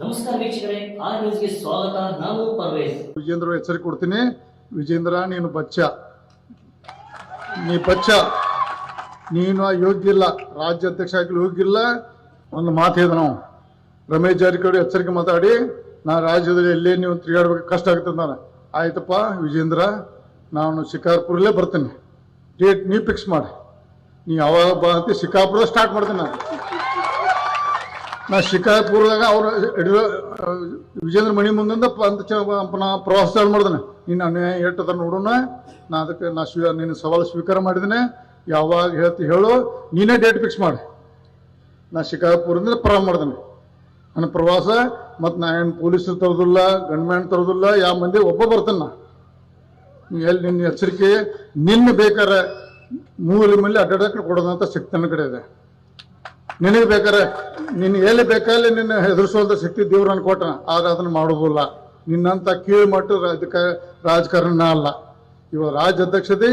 ನಮಸ್ಕಾರ ವೀಕ್ಷಕರೇ ಆರ್ ನ್ಯೂಸ್ಗೆ ಸ್ವಾಗತ. ನಾನು ಪರ್ವೇಸ್ ವಿಜೇಂದ್ರ ಎಚ್ಚರಿಕೆ ಕೊಡ್ತೀನಿ. ವಿಜೇಂದ್ರ, ನೀನು ಬಚ್ಚ. ನೀ ಬಚ್ಚ. ನೀನು ಯೋಗ್ಯ ಇಲ್ಲ. ರಾಜ್ಯ ಅಧ್ಯಕ್ಷ ಆಗಲಿ ಯೋಗ್ಯ ಇಲ್ಲ ಒಂದು ಮಾತು ಹೇಳಿದ ನಾವು. ರಮೇಶ್ ಜಾರಕಿಹೊಳಿ ಎಚ್ಚರಿಕೆ ಮಾತಾಡಿ. ನಾ ರಾಜ್ಯದಲ್ಲಿ ಎಲ್ಲೇ ನೀವು ತಿರುಗಾಡ್ಬೇಕು, ಕಷ್ಟ ಆಗುತ್ತೆ ನಾನು ಆಯ್ತಪ್ಪ, ವಿಜೇಂದ್ರ, ನಾನು ಶಿಕಾರ್ಪುರಲ್ಲೇ ಬರ್ತೀನಿ. ಡೇಟ್ ನೀ ಫಿಕ್ಸ್ ಮಾಡಿ. ನೀ ಯಾವಾಗ ಬಾ ಅಂತ ಶಿಕಾರ್ಪುರ ಸ್ಟಾರ್ಟ್ ಮಾಡ್ತೀನಿ ನಾನು. ನಾ ಶಿಕಾರ್ಪುರದಾಗ ಅವ್ರ ಯಡಿಯೂರ ವಿಜೇಂದ್ರ ಮಣಿ ಮುಂದಿಂದ ಅಂತ ನಾ ಪ್ರವಾಸ ಮಾಡಿದೆ ನೀನು ಅನ್ಯಾಯ ಎಟ್ಟದ ನೋಡೋಣ. ನಾ ಅದಕ್ಕೆ, ನಾ ಸ್ವೀ, ನಿನ್ನ ಸವಾಲು ಸ್ವೀಕಾರ ಮಾಡಿದ್ದೇನೆ ಯಾವಾಗ ಹೇಳ್ತಿ ಹೇಳು. ನೀನೇ ಡೇಟ್ ಫಿಕ್ಸ್ ಮಾಡಿ. ನಾ ಶಿಕಾರ್ಪುರದಿಂದ ಪ್ರಾರಂಭ ಮಾಡಿದೆ ನನ್ನ ಪ್ರವಾಸ, ಮತ್ತು ನಾ ಏನು ಪೊಲೀಸರು ತರೋದಿಲ್ಲ ಗಂಡ್ಮ್ಯಾನ್ ತರೋದಿಲ್ಲ ಯಾವ ಮಂದಿ ಒಬ್ಬ ಬರ್ತೇನೆ ನಾ. ನೀ ಎಲ್ಲಿ ನಿನ್ನ ಎಚ್ಚರಿಕೆ, ನಿನ್ನ ಬೇಕಾರೆ ಮೂಲೆ ಮೇಲೆ ಅಡ್ಡಾಡಕ್ಕೆ ಕೊಡೋದಂತ ಶಕ್ತಿ ನನ್ನ ಕಡೆ ಇದೆ. ನಿನಗೆ ಬೇಕಾರೆ ನಿನ್ ಎಲ್ಲಿ ಬೇಕಲ್ಲಿ ನಿನ್ನ ಹೆದರ್ಸೋದ ಶಕ್ತಿ ದೇವ್ರು ನನ್ ಕೊಟ್ಟ ಆದ್ರೆ ಅದನ್ನ ಮಾಡೋದಿಲ್ಲ. ನಿನ್ನಂತ ಕೀಳು ಮಟ್ಟು ರಾಜಕ, ರಾಜಕಾರಣ ಅಲ್ಲ. ಇವ ರಾಜ್ಯ ಅಧ್ಯಕ್ಷತೆ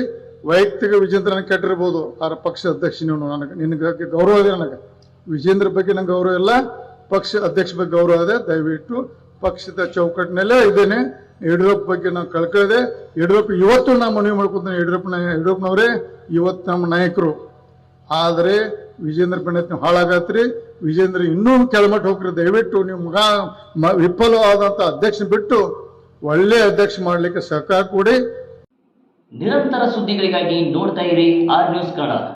ವೈಯಕ್ತಿಕ ವಿಜೇಂದ್ರನ ಕೆಟ್ಟಿರ್ಬೋದು. ಆದ್ರೆ ಪಕ್ಷ ಅಧ್ಯಕ್ಷ ನೀವು ನನಗೆ ನಿನಗೆ ಗೌರವ ಇದೆ ನನಗೆ. ವಿಜೇಂದ್ರ ಬಗ್ಗೆ ನಂಗೆ ಗೌರವ ಇಲ್ಲ. ಪಕ್ಷ ಅಧ್ಯಕ್ಷ ಬಗ್ಗೆ ಗೌರವ ಇದೆ. ದಯವಿಟ್ಟು ಪಕ್ಷದ ಚೌಕಟ್ಟಿನಲ್ಲೇ ಇದ್ದೇನೆ. ಯಡಿಯೂರಪ್ಪ ಬಗ್ಗೆ ನಾವು ಕಳ್ಕೊಳ್ಳದೆ ಯಡಿಯೂರಪ್ಪ, ಇವತ್ತು ನಾ ಮನವಿ ಮಾಡ್ಕೊತೇನೆ. ಯಡಿಯೂರಪ್ಪನ, ಯಡಿಯೂರಪ್ಪನವರೇ, ಇವತ್ತು ನಮ್ಮ ನಾಯಕರು. ಆದರೆ ವಿಜೇಂದ್ರ ಪಂಡಿತ್ ನೀವು ಹಾಳಾಗತ್ರಿ. ವಿಜೇಂದ್ರ ಇನ್ನೂ ಕೆಳಮಟ್ಟ ಹೋಗ್ರಿ. ದಯವಿಟ್ಟು ಮಗ ವಿಫಲವಾದಂತ ಅಧ್ಯಕ್ಷ ಬಿಟ್ಟು ಒಳ್ಳೆ ಅಧ್ಯಕ್ಷ ಮಾಡಲಿಕ್ಕೆ ಸಹಕಾರ ಕೊಡಿ. ನಿರಂತರ ಸುದ್ದಿಗಳಿಗಾಗಿ ನೋಡ್ತಾ ಇರಿ ಆರ್ ನ್ಯೂಸ್ ಕನ್ನಡ.